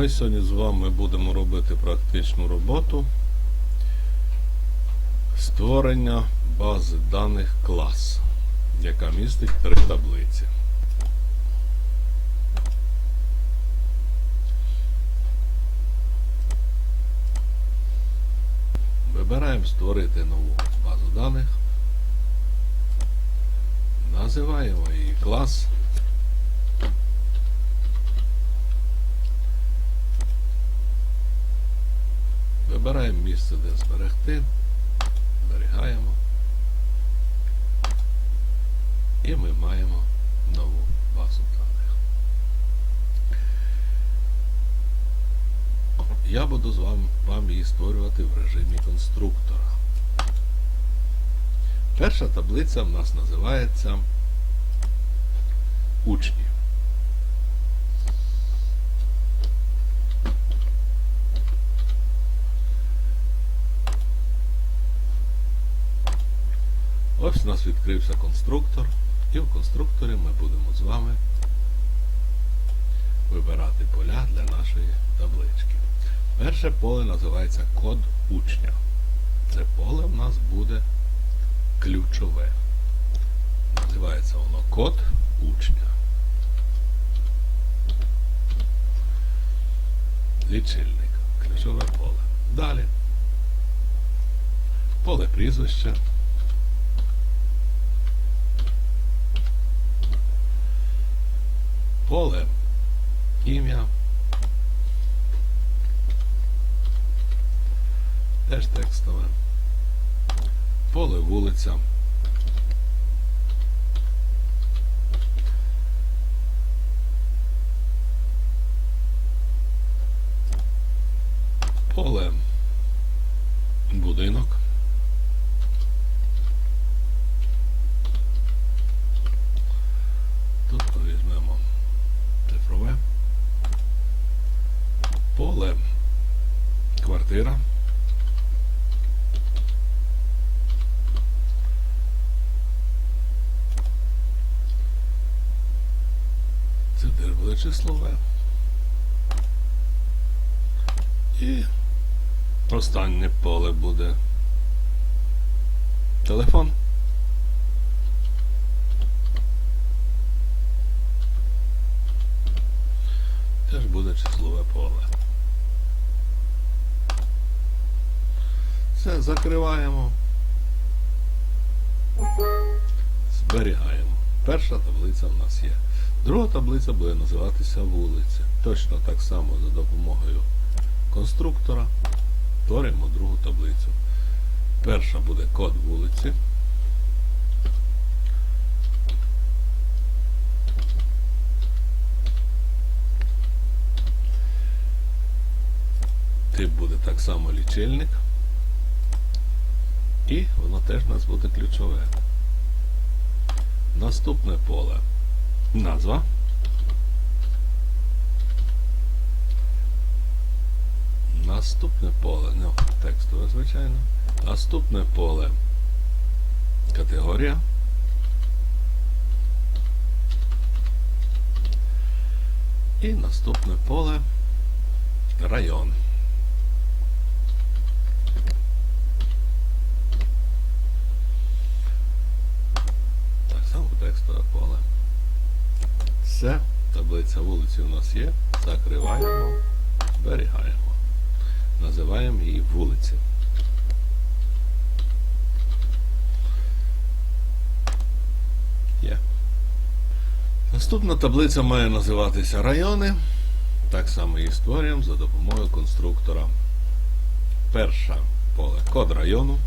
Ми сьогодні з вами будемо робити практичну роботу створення бази даних клас, яка містить три таблиці. Вибираємо створити нову базу даних. Називаємо її клас. Вибираємо місце, де зберегти, зберігаємо. І ми маємо нову базу даних. Я буду з вами вам її створювати в режимі конструктора. Перша таблиця в нас називається учні. Ось у нас відкрився конструктор, і в конструкторі ми будемо з вами вибирати поля для нашої таблички. Перше поле називається код учня. Це поле в нас буде ключове. Називається воно код учня. Лічильник. Ключове поле. Далі. Поле прізвища. Поле ім'я. Теж текстове. Поле вулиця. Поле будинок. Тут ми візьмемо цифрове. Поле квартира. Теж. І останнє поле буде телефон. Теж буде числове поле. Все, закриваємо. Зберігаємо. Перша таблиця в нас є. Друга таблиця буде називатися вулиця. Точно так само за допомогою конструктора створюємо другу таблицю. Перша буде код вулиці. Тип буде так само лічильник. І воно теж у нас буде ключове. Наступне поле. Назва. Наступне поле, ну, текстове, звичайно. Наступне поле. Категорія. І наступне поле район. Так само текстове поле. Все, таблиця вулиці у нас є. Закриваємо, зберігаємо. Називаємо її вулиці. Є. Наступна таблиця має називатися райони. Так само її створюємо за допомогою конструктора. Перше поле код району.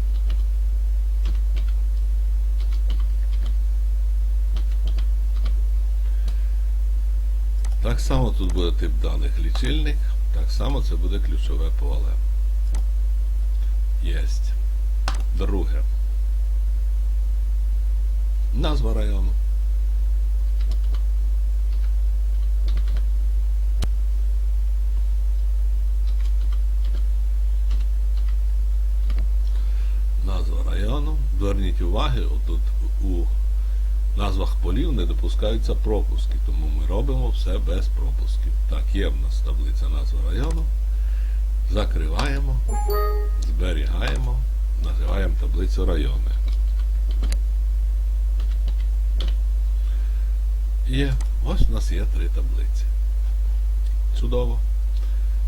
Так само тут буде тип даних лічильник, так само це буде ключове поле. Єсть. Друге. Назва району. Назва району. Зверніть уваги, отут у назвах полів не допускаються пропуски, тому ми робимо все без пропусків. Так, є в нас таблиця назва району. Закриваємо, зберігаємо, називаємо таблицю райони. Є. Ось у нас є три таблиці. Чудово.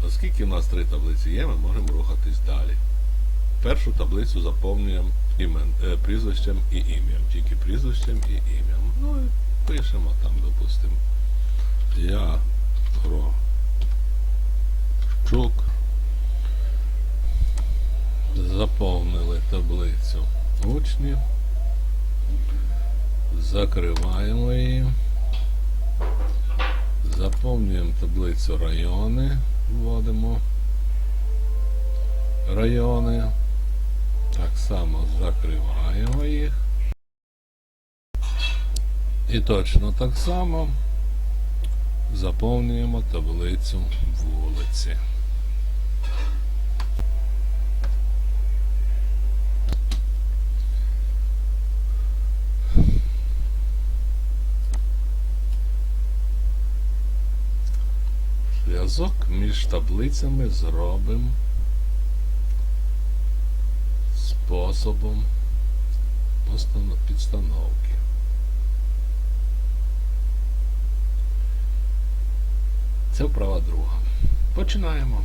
Оскільки в нас три таблиці є, ми можемо рухатись далі. Першу таблицю заповнюємо імен, е, прізвищем і ім'ям. Тільки прізвищем і ім'ям. Ну і пишемо там, допустимо. Я Грочук. Заповнили таблицю учнів. Закриваємо її. Заповнюємо таблицю райони. Вводимо райони. Так само закриваємо їх. І точно так само заповнюємо таблицю вулиці. Зв'язок між таблицями зробимо способом підстановки. Це вправа друга. Починаємо.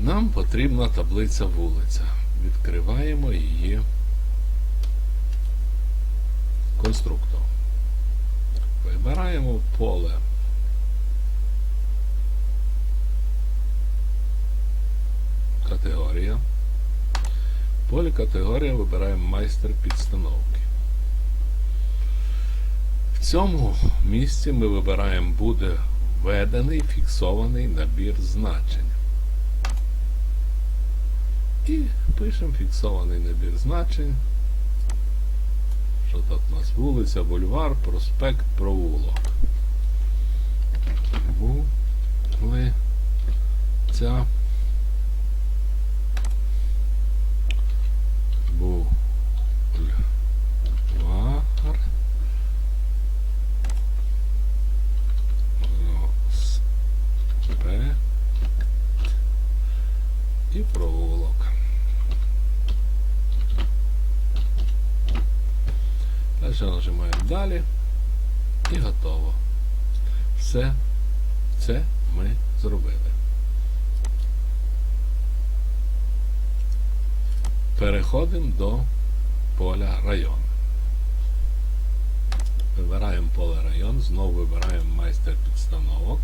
Нам потрібна таблиця вулиця. Відкриваємо її конструктор. Вибираємо поле. Категорія. В полі категорія вибираємо майстер підстановки. В цьому місці ми вибираємо буде введений фіксований набір значень. І пишемо фіксований набір значень. Що тут у нас? Вулиця, бульвар, проспект, провулок. Вулиця. Бульвар. Проспект. І провулок. Далі нажимаємо далі і готово. Все це ми зробили. Переходимо до поля район. Вибираємо поле район, знову вибираємо майстер підстановок.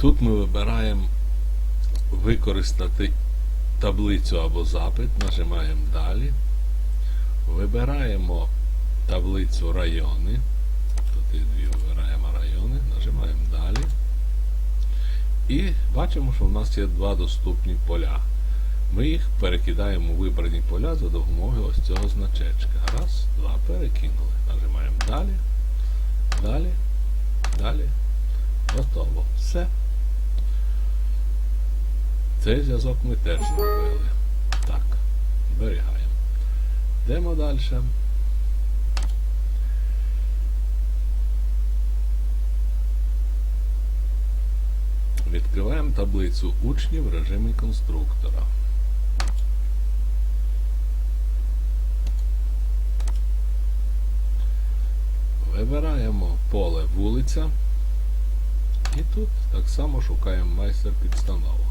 Тут ми вибираємо використати таблицю або запит, нажимаємо далі. Вибираємо таблицю райони. Тут і дві вибираємо райони, нажимаємо далі. І бачимо, що в нас є два доступні поля. Ми їх перекидаємо у вибрані поля за допомогою ось цього значечка. Раз, два, перекинули. Нажимаємо далі, далі, далі. Готово. Все. Цей зв'язок ми теж зробили. Так, зберігаємо. Йдемо далі. Відкриваємо таблицю учнів в режимі конструктора. Вибираємо поле вулиця і тут так само шукаємо майстер підстановок.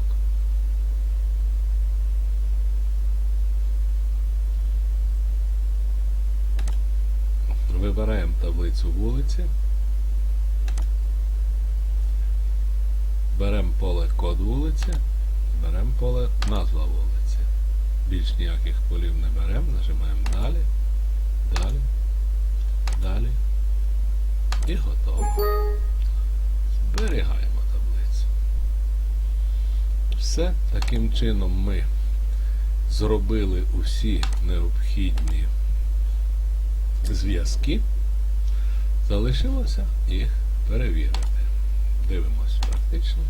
Вибираємо таблицю вулиці. Беремо поле код вулиці, беремо поле назва вулиці. Більш ніяких полів не беремо, нажимаємо далі, далі, далі і готово. Зберігаємо таблицю. Все, таким чином ми зробили усі необхідні зв'язки. Залишилося їх перевірити. Дивимось практично.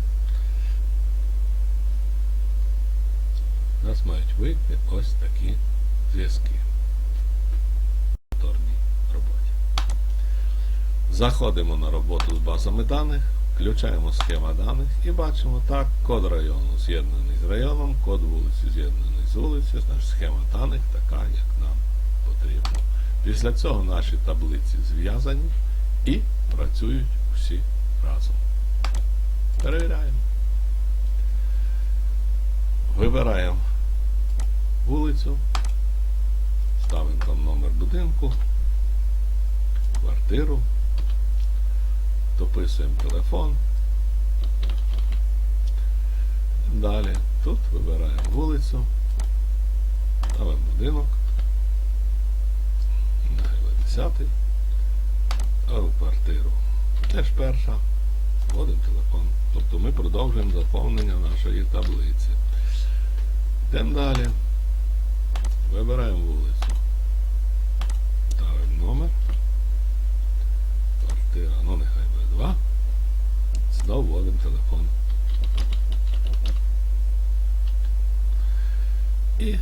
У нас мають вийти ось такі зв'язки в повторній роботі. Заходимо на роботу з базами даних, включаємо схема даних і бачимо так, код району з'єднаний з районом, код вулиці з'єднаний з вулицею, значить схема даних така, як. Після цього наші таблиці зв'язані і працюють всі разом. Перевіряємо. Вибираємо вулицю, ставимо там номер будинку, квартиру, дописуємо телефон. Далі тут вибираємо вулицю, ставимо будинок, нехай 10, ставимо квартиру. Теж перша, вводимо телефон. Тобто ми продовжуємо заповнення нашої таблиці. Йдемо далі. Вибираємо вулицю. Ставимо номер. Квартира, ну нехай буде 2. Знову вводимо телефон. І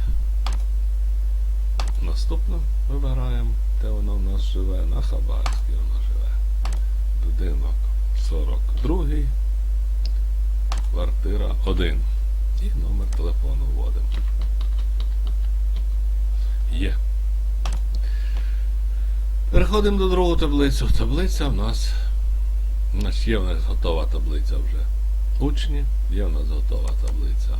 наступно вибираємо, де вона в нас живе, на Хабарській вона живе. Будинок 42, квартира 1. І номер телефону вводимо. Є. Переходимо до другу таблицю. Таблиця в нас. У нас є в нас готова таблиця вже. Учні, є в нас готова таблиця.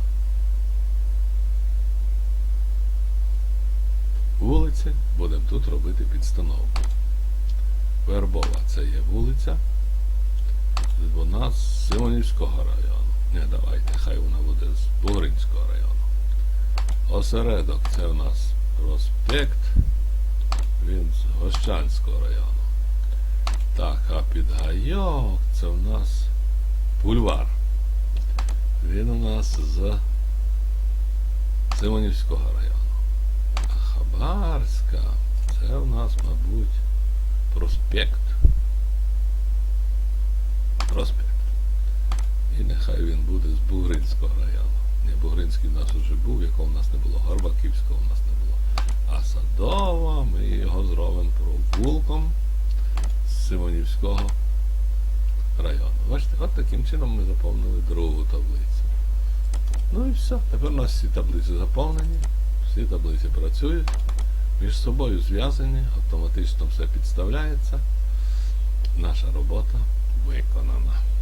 Вулиці. Будемо тут робити підстановку. Вербова це є вулиця. Вона з Симонівського району. Не, давайте, хай вона буде з Бугринського району. Осередок це у нас проспект. Він з Гощанського району. Так, а під гайок це у нас бульвар. Він у нас з Симонівського району. А Хабарська це у нас, мабуть, проспект. Проспект. І нехай він буде з Бугринського району. Ні, Бугринський в нас вже був, якого в нас не було. Горбаківського в нас не було. А Садова ми його зробимо провулком з Симонівського району. Бачите, от таким чином ми заповнили другу таблицю. Ну і все. Тепер у нас всі таблиці заповнені, всі таблиці працюють, між собою зв'язані, автоматично все підставляється. Наша робота виконана.